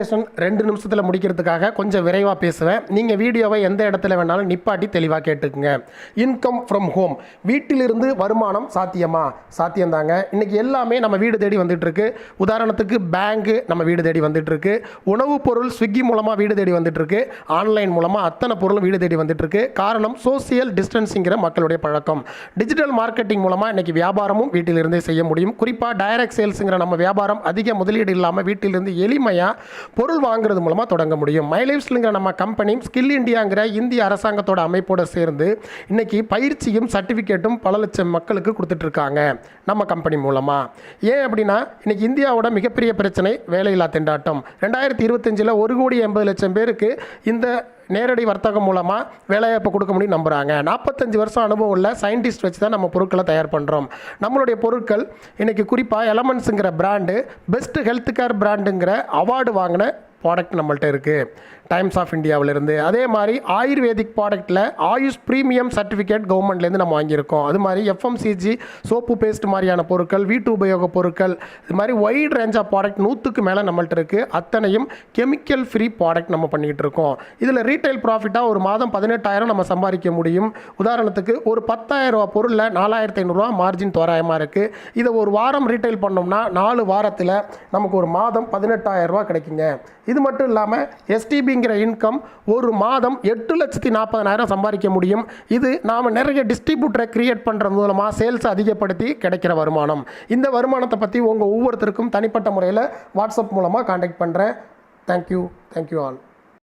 ரெண்டு நிமிஷத்தில் முடிக்கிறதுக்காக கொஞ்சம் விரைவாக பேசுவேன் நீங்கள் வீடியோவை எந்த இடத்துல வேணாலும் நிப்பாட்டி தெளிவாக கேட்டுக்குங்க. இன்கம் ஃப்ரம் ஹோம் வீட்டிலிருந்து வருமானம் சாத்தியமா? சாத்தியம்தாங்க. இன்னைக்கு எல்லாமே நம்ம வீடு தேடி வந்துட்டுருக்கு. உதாரணத்துக்கு பேங்க்கு நம்ம வீடு தேடி வந்துட்டுருக்கு. உணவுப் பொருள் ஸ்விக்கி மூலமாக வீடு தேடி வந்துட்டுருக்கு. ஆன்லைன் மூலமாக அத்தனை பொருளும் வீடு தேடி வந்துட்டுருக்கு. காரணம் சோசியல் டிஸ்டன்சிங்கிற மக்களுடைய பழக்கம். டிஜிட்டல் மார்க்கெட்டிங் மூலமாக இன்றைக்கி வியாபாரமும் வீட்டிலிருந்தே செய்ய முடியும். குறிப்பாக டைரக்ட் சேல்ஸுங்கிற நம்ம வியாபாரம் அதிக முதலீடு இல்லாமல் வீட்டிலிருந்து எளிமையாக பொருள் வாங்குறது மூலமாக தொடங்க முடியும். மைலைவ்ஸ்லுங்கிற நம்ம கம்பெனி ஸ்கில் இந்தியாங்கிற இந்திய அரசாங்கத்தோட அமைப்போடு சேர்ந்து இன்னைக்கு பயிற்சியும் சர்டிஃபிகேட்டும் பல லட்சம் மக்களுக்கு கொடுத்துட்ருக்காங்க நம்ம கம்பெனி மூலமாக ஏன் அப்படின்னா இன்னைக்கு இந்தியாவோட மிகப்பெரிய பிரச்சனை வேலையில்லா திண்டாட்டம். ரெண்டாயிரத்தி இருபத்தஞ்சில் ஒரு கோடி எண்பது லட்சம் பேருக்கு இந்த நேரடி வர்த்தகம் மூலமாக வேலைவாய்ப்பு கொடுக்க முடியும் நம்புகிறாங்க நாற்பத்தஞ்சு வருஷம் அனுபவம் உள்ள சயின்டிஸ்ட் வச்சு தான் நம்ம பொருட்களை தயார் பண்ணுறோம் நம்மளுடைய பொருட்கள் இன்றைக்கி குறிப்பாக எலமெண்ட்ஸுங்கிற பிராண்டு பெஸ்ட் ஹெல்த் கேர் பிராண்டுங்கிற அவார்டு வாங்கின ப்ராடக்ட் நம்மள்ட்ட இருக்குது டைம்ஸ் ஆஃப் இந்தியாவிலேருந்து அதே மாதிரி ஆயுர்வேதிக் ப்ராடக்ட்டில் ஆயுஷ் ப்ரீமியம் சர்டிஃபிகேட் கவர்மெண்ட்லேருந்து நம்ம வாங்கியிருக்கோம். அது மாதிரி எஃப்எம்சிஜி சோப்பு பேஸ்ட் மாதிரியான பொருட்கள் வீட்டு உபயோக பொருட்கள் இது மாதிரி வைட் ரேஞ்ச் ஆஃப் ப்ராடக்ட் நூற்றுக்கு மேலே நம்மள்ட்ட இருக்குது அத்தனையும் கெமிக்கல் ஃப்ரீ ப்ராடக்ட் நம்ம பண்ணிக்கிட்டு இருக்கோம். இதில் ரீட்டைல் ப்ராஃபிட்டாக ஒரு மாதம் பதினெட்டாயிரம் நம்ம சம்பாதிக்க முடியும். உதாரணத்துக்கு ஒரு பத்தாயிரம் ரூபா பொருளில் நாலாயிரத்தி ஐநூறுரூவா மார்ஜின் தோராயமாக இருக்குது இதை ஒரு வாரம் ரீட்டைல் பண்ணோம்னா நாலு வாரத்தில் நமக்கு ஒரு மாதம் பதினெட்டாயிரம் ரூபா கிடைக்குங்க. இது மட்டும் இல்லாமல் எஸ்டிபி அப்படிங்கிற இன்கம் ஒரு மாதம் எட்டு லட்சத்தி நாற்பதனாயிரம் சம்பாதிக்க முடியும். இது நாம் நிறைய டிஸ்ட்ரிபியூட்டரை கிரியேட் பண்ணுற மூலமாக சேல்ஸ் அதிகப்படுத்தி கிடைக்கிற வருமானம். இந்த வருமானத்தை பற்றி உங்கள் ஒவ்வொருத்தருக்கும் தனிப்பட்ட முறையில் வாட்ஸ்அப் மூலமாக காண்டாக்ட் பண்ணுறேன் தேங்க்யூ தேங்க்யூ ஆல்